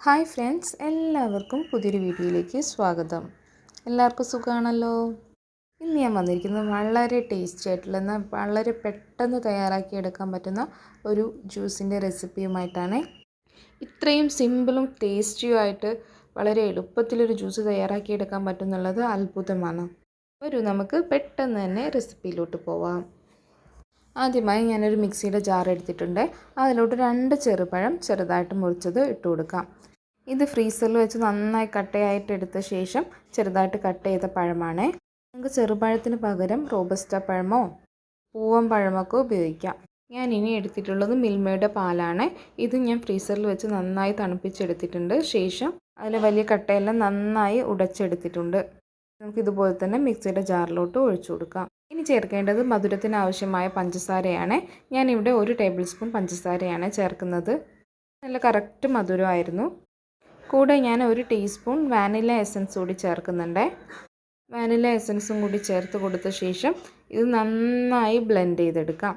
Hi friends എല്ലാവർക്കും പുതിയൊരു വീഡിയോയിലേക്ക് സ്വാഗതം. എല്ലാവർക്കും സുഖമാണല്ലോ ഇന്ന് ഞാൻ വന്നിരിക്കുന്നത് വളരെ ടേസ്റ്റി ആയിട്ടുള്ള വളരെ പെട്ടെന്ന് തയ്യാറാക്കി എടുക്കാൻ പറ്റുന്ന ഒരു ജ്യൂസിന്റെ റെസിപ്പിയുമായിട്ടാണ് ഇത്രയും സിമ്പിളും ടേസ്റ്റിയും ആയിട്ട് വളരെ എളുപ്പത്തിലൊരു ജ്യൂസ് തയ്യാറാക്കി എടുക്കാൻ പറ്റുന്നുള്ളത് അത്ഭുതമാണ്. ഒരു നമുക്ക് പെട്ടെന്ന് തന്നെ റെസിപ്പിയിലോട്ട് പോവാം. ആദ്യമായി ഞാനൊരു മിക്സിയുടെ ജാർ എടുത്തിട്ടുണ്ട്. അതിലോട്ട് രണ്ട് ചെറുപഴം ചെറുതായിട്ട് മുറിച്ചത് ഇട്ട് കൊടുക്കാം. ഇത് ഫ്രീസറിൽ വെച്ച് നന്നായി കട്ടയായിട്ട് എടുത്ത ശേഷം ചെറുതായിട്ട് കട്ട് ചെയ്ത പഴമാണ്. നമുക്ക് ചെറുപഴത്തിന് പകരം റോബസ്റ്റ പഴമോ പൂവൻ പഴമൊക്കെ ഉപയോഗിക്കാം. ഞാൻ ഇനി എടുത്തിട്ടുള്ളത് മിൽമയുടെ പാലാണ്. ഇത് ഞാൻ ഫ്രീസറിൽ വെച്ച് നന്നായി തണുപ്പിച്ചെടുത്തിട്ടുണ്ട്. ശേഷം അതിൽ വലിയ കട്ടയെല്ലാം നന്നായി ഉടച്ചെടുത്തിട്ടുണ്ട്. നമുക്ക് ഇതുപോലെ തന്നെ മിക്സിയുടെ ജാറിലോട്ട് ഒഴിച്ചു കൊടുക്കാം. ഇനി ചേർക്കേണ്ടത് മധുരത്തിന് ആവശ്യമായ പഞ്ചസാരയാണ്. ഞാനിവിടെ ഒരു ടേബിൾ സ്പൂൺ പഞ്ചസാരയാണ് ചേർക്കുന്നത്. നല്ല കറക്റ്റ് മധുരമായിരുന്നു. കൂടെ ഞാൻ ഒരു ടീസ്പൂൺ വാനില എസൻസ് കൂടി ചേർക്കുന്നുണ്ട്. വാനില എസൻസും കൂടി ചേർത്ത് കൊടുത്ത ശേഷം ഇത് നന്നായി ബ്ലെൻഡ് ചെയ്തെടുക്കാം.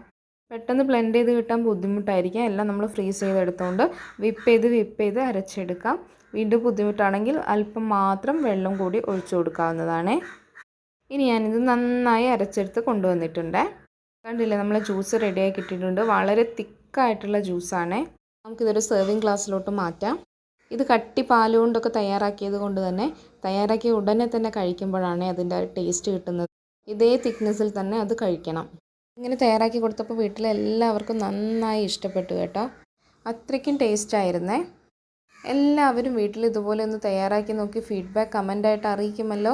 പെട്ടെന്ന് ബ്ലെൻഡ് ചെയ്ത് കിട്ടാൻ ബുദ്ധിമുട്ടായിരിക്കാം. എല്ലാം നമ്മൾ ഫ്രീസ് ചെയ്തെടുത്തുകൊണ്ട് വിപ്പ് ചെയ്ത് വിപ്പ് ചെയ്ത് അരച്ചെടുക്കാം. വീണ്ടും ബുദ്ധിമുട്ടാണെങ്കിൽ അല്പം മാത്രം വെള്ളം കൂടി ഒഴിച്ചു കൊടുക്കാവുന്നതാണ്. ഇനി ഞാനിത് നന്നായി അരച്ചെടുത്ത് കൊണ്ടുവന്നിട്ടുണ്ട്. കണ്ടില്ലേ നമ്മൾ ജ്യൂസ് റെഡിയായി കിട്ടിയിട്ടുണ്ട്. വളരെ തിക്കായിട്ടുള്ള ജ്യൂസാണ് നമുക്കിതൊരു സെർവിങ് ഗ്ലാസ്സിലോട്ട് മാറ്റാം. ഇത് കട്ടി പാലുകൊണ്ടൊക്കെ തയ്യാറാക്കിയത് കൊണ്ട് തന്നെ തയ്യാറാക്കിയ ഉടനെ തന്നെ കഴിക്കുമ്പോഴാണ് അതിന്റെ ടേസ്റ്റ് കിട്ടുന്നത്. ഇതേ തിക്നെസ്സിൽ തന്നെ അത് കഴിക്കണം. ഇങ്ങനെ തയ്യാറാക്കി കൊടുത്തപ്പോൾ വീട്ടിലെല്ലാവർക്കും നന്നായി ഇഷ്ടപ്പെട്ടു കേട്ടോ. അത്രയ്ക്കും ടേസ്റ്റ് ആയിരുന്നേ. എല്ലാവരും വീട്ടിൽ ഇതുപോലെ ഒന്ന് തയ്യാറാക്കി നോക്കി ഫീഡ്ബാക്ക് കമന്റായിട്ട് അറിയിക്കുമല്ലോ.